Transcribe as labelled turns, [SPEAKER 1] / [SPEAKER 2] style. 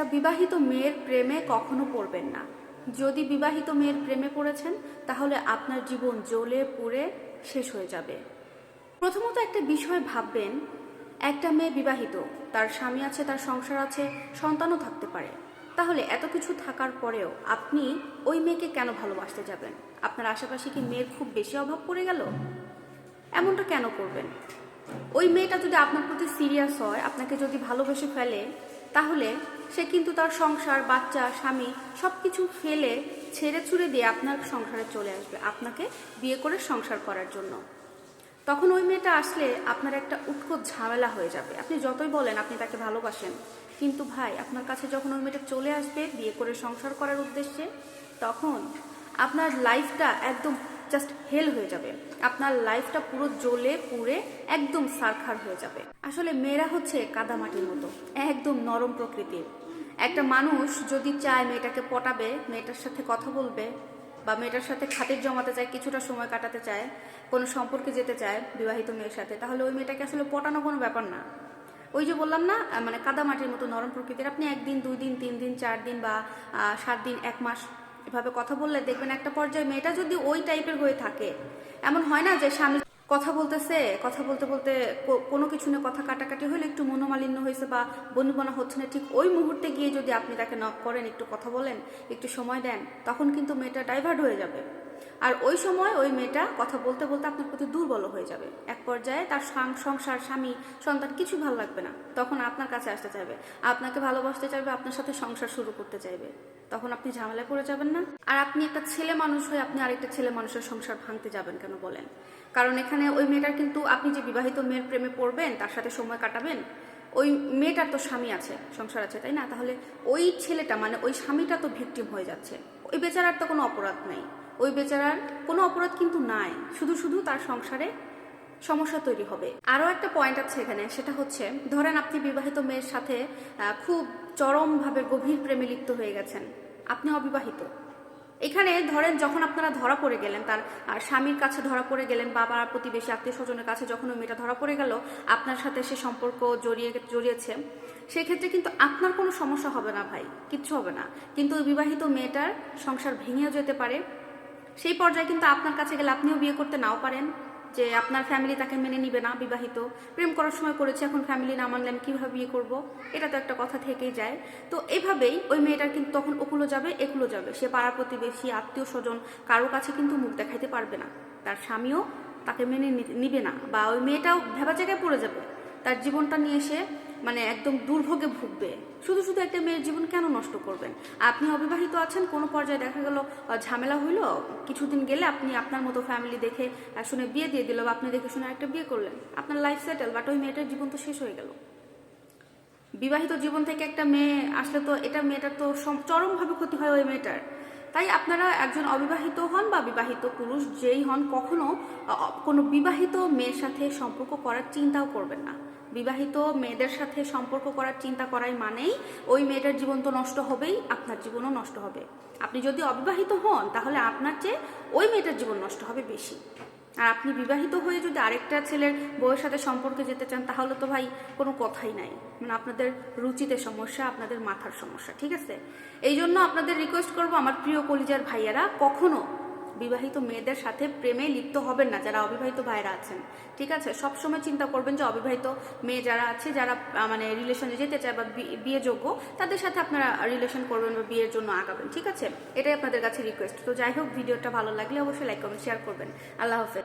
[SPEAKER 1] একটা বিবাহিত মেয়ের প্রেমে কখনো পড়বেন না। যদি বিবাহিত মেয়ের প্রেমে পড়েছেন, তাহলে আপনার জীবন জ্বলে পুড়ে শেষ হয়ে যাবে। প্রথমত একটা বিষয় ভাববেন, একটা মেয়ে বিবাহিত, তার স্বামী আছে, তার সংসার আছে, সন্তানও থাকতে পারে। তাহলে এত কিছু থাকার পরেও আপনি ওই মেয়েকে কেন ভালোবাসতে যাবেন? আপনার আশেপাশে কি মেয়ের খুব বেশি অভাব পড়ে গেল? এমনটা কেন করবেন? ওই মেয়েটা যদি আপনার প্রতি সিরিয়াস হয়, আপনাকে যদি ভালোবেসে ফেলে, তাহলে সে কিন্তু তার সংসার, বাচ্চা, স্বামী সব কিছু ফেলে ছেড়ে ছুড়ে দিয়ে আপনার সংসারে চলে আসবে, আপনাকে বিয়ে করে সংসার করার জন্য। তখন ওই মেয়েটা আসলে আপনার একটা উৎকট ঝামেলা হয়ে যাবে। আপনি যতই বলেন আপনি তাকে ভালোবাসেন। কিন্তু ভাই, আপনার কাছে যখন ওই মেয়েটা চলে আসবে বিয়ে করে সংসার করার উদ্দেশ্যে, তখন আপনার লাইফটা একদম জাস্ট হেল হয়ে যাবে। আপনার লাইফটা পুরো জ্বলে পুড়ে একদম সারখার হয়ে যাবে। আসলে মেয়েরা হচ্ছে কাদামাটির মতো, একদম নরম প্রকৃতির। একটা মানুষ যদি চায় মেয়েটাকে পটাবে, মেয়েটার সাথে কথা বলবে বা মেয়েটার সাথে খাতির জমাতে চায়, কিছুটা সময় কাটাতে চায়, কোনো সম্পর্কে যেতে চায়, বিবাহিত মেয়ের সাথে, তাহলে ওই মেয়েটাকে আসলে পটানো কোনো ব্যাপার না। ওই যে বললাম না মানে কাদামাটির মতো নরম প্রকৃতির, আপনি একদিন, দুই দিন, তিন দিন, চার দিন বা সাত দিন, এক মাস এভাবে কথা বললে দেখবেন একটা পর্যায়ে মেয়েটা যদি ওই টাইপের হয়ে থাকে, এমন হয় না যে স্বামী কথা বলতেছে, কথা বলতে বলতে কোনো কিছু নিয়ে কথা কাটাকাটি হলে একটু মনোমালিন্য হয়েছে বা বনিবনা হচ্ছে না, ঠিক ওই মুহূর্তে গিয়ে যদি আপনি তাকে নক করেন, একটু কথা বলেন, একটু সময় দেন, তখন কিন্তু মেয়েটা ডাইভার্ট হয়ে যাবে। আর ওই সময় ওই মেয়েটা কথা বলতে বলতে আপনার প্রতি দুর্বল হয়ে যাবে। এক পর্যায়ে তার সংসার, স্বামী, সন্তান কিছু ভালো লাগবে না। তখন আপনার কাছে আসতে চাইবে। আপনাকে ভালোবাসতে চাইবে, আপনার সাথে সংসার শুরু করতে চাইবে। তখন আপনি ঝামেলায় পড়ে যাবেন না। আর আপনি একটা ছেলে মানুষ হয়ে আপনি আরেকটা ছেলে মানুষের সংসার ভাঙতে যাবেন কেন বলেন? কারণ এখানে ওই মেয়েটার কিন্তু আপনি যে বিবাহিত মেয়ের প্রেমে পড়বেন, তার সাথে সময় কাটাবেন, ওই মেয়েটার তো স্বামী আছে, সংসার আছে, তাই না? তাহলে ওই ছেলেটা মানে ওই স্বামীটা তো ভিকটিম হয়ে যাচ্ছে। ওই বেচারার তো কোনো অপরাধ নাই। ওই বেচারার কোনো অপরাধ কিন্তু নাই। শুধু শুধু তার সংসারে সমস্যা তৈরি হবে। আরও একটা পয়েন্ট আছে এখানে, সেটা হচ্ছে, ধরেন আপনি বিবাহিত মেয়ের সাথে খুব চরমভাবে গভীর প্রেমে লিপ্ত হয়ে গেছেন। আপনি অবিবাহিত। এখানে ধরেন, যখন আপনারা ধরা পড়ে গেলেন, তার স্বামীর কাছে ধরা পড়ে গেলেন বা পাড়ার প্রতিবেশী, আত্মীয় স্বজনের কাছে যখন ওই মেয়েটা ধরা পড়ে গেল, আপনার সাথে সে সম্পর্ক জড়িয়ে, জড়িয়েছে, সেক্ষেত্রে কিন্তু আপনার কোনো সমস্যা হবে না ভাই, কিচ্ছু হবে না। কিন্তু বিবাহিত মেয়েটার সংসার ভেঙেও যেতে পারে সেই পর্যায়ে কিন্তু আপনার কাছে গেলে আপনিও বিয়ে করতে নাও পারেন, যে আপনার ফ্যামিলি তাকে মেনে নিবে না, বিবাহিত। প্রেম করার সময় করেছে, এখন ফ্যামিলি না মানলে আমি কীভাবে বিয়ে করব? এটা তো একটা কথা থেকেই যায়। তো এভাবেই ওই মেয়েটার কিন্তু তখন ওকুলো যাবে, একুলো যাবে। সে পাড়া প্রতিবেশী, আত্মীয় স্বজন, কারও কাছে কিন্তু মুখ দেখাইতে পারবে না। তার স্বামীও তাকে মেনে নিবে না, বা ওই মেয়েটাও ভেবা জায়গায় পড়ে যাবে। তার জীবনটা নিয়ে সে মানে একদম দুর্ভোগে ভুগবে। শুধু শুধু একটা মেয়ের জীবন কেন নষ্ট করবেন? আপনি অবিবাহিত আছেন, কোনো পর্যায়ে দেখা গেল ঝামেলা হইল? কিছুদিন গেলে আপনি আপনার মতো ফ্যামিলি দেখে শুনে বিয়ে দিয়ে দিল বা আপনি দেখে শুনে একটা বিয়ে করলেন। আপনার লাইফ সেটেল বাট ওই মেয়েটার জীবন তো শেষ হয়ে গেল। বিবাহিত জীবন থেকে একটা মেয়ে আসলে তো এটা মেয়েটার তো চরমভাবে ক্ষতি হয় ওই মেয়েটার। তাই আপনারা একজন অবিবাহিত হন বা বিবাহিত পুরুষ যেই হন, কখনো কোনো বিবাহিত মেয়ের সাথে সম্পর্ক করার চিন্তাও করবেন না। বিবাহিত মেয়েদের সাথে সম্পর্ক করার চিন্তা করাই মানেই ওই মেয়েটার জীবন তো নষ্ট হবেই, আপনার জীবনও নষ্ট হবে। আপনি যদি অবিবাহিত হন, তাহলে আপনার চেয়ে ওই মেয়েটার জীবন নষ্ট হবে বেশি। আর আপনি বিবাহিত হয়ে যদি আরেকটা ছেলের বউয়ের সাথে সম্পর্কে যেতে চান, তাহলে তো ভাই কোনো কথাই নাই। মানে আপনাদের রুচিতে সমস্যা, আপনাদের মাথার সমস্যা, ঠিক আছে? এই জন্য আপনাদের রিকোয়েস্ট করব আমার প্রিয় কলিজার ভাইয়ারা, কখনো বিবাহিত মেয়েদের সাথে প্রেমে লিপ্ত হবেন না যারা অবিবাহিত ভাইরা আছেন। ঠিক আছে? সবসময় চিন্তা করবেন যে অবিবাহিত মেয়ে যারা আছে, যারা মানে রিলেশনে যেতে চায় বা বিয়ে বিয়েযোগ্য, তাদের সাথে আপনারা রিলেশন করবেন বা বিয়ের জন্য আগাবেন। ঠিক আছে? এটাই আপনাদের কাছে রিকোয়েস্ট তো যাই হোক, ভিডিওটা ভালো লাগলে অবশ্যই লাইক কমেন্ট শেয়ার করবেন। আল্লাহ হাফেজ।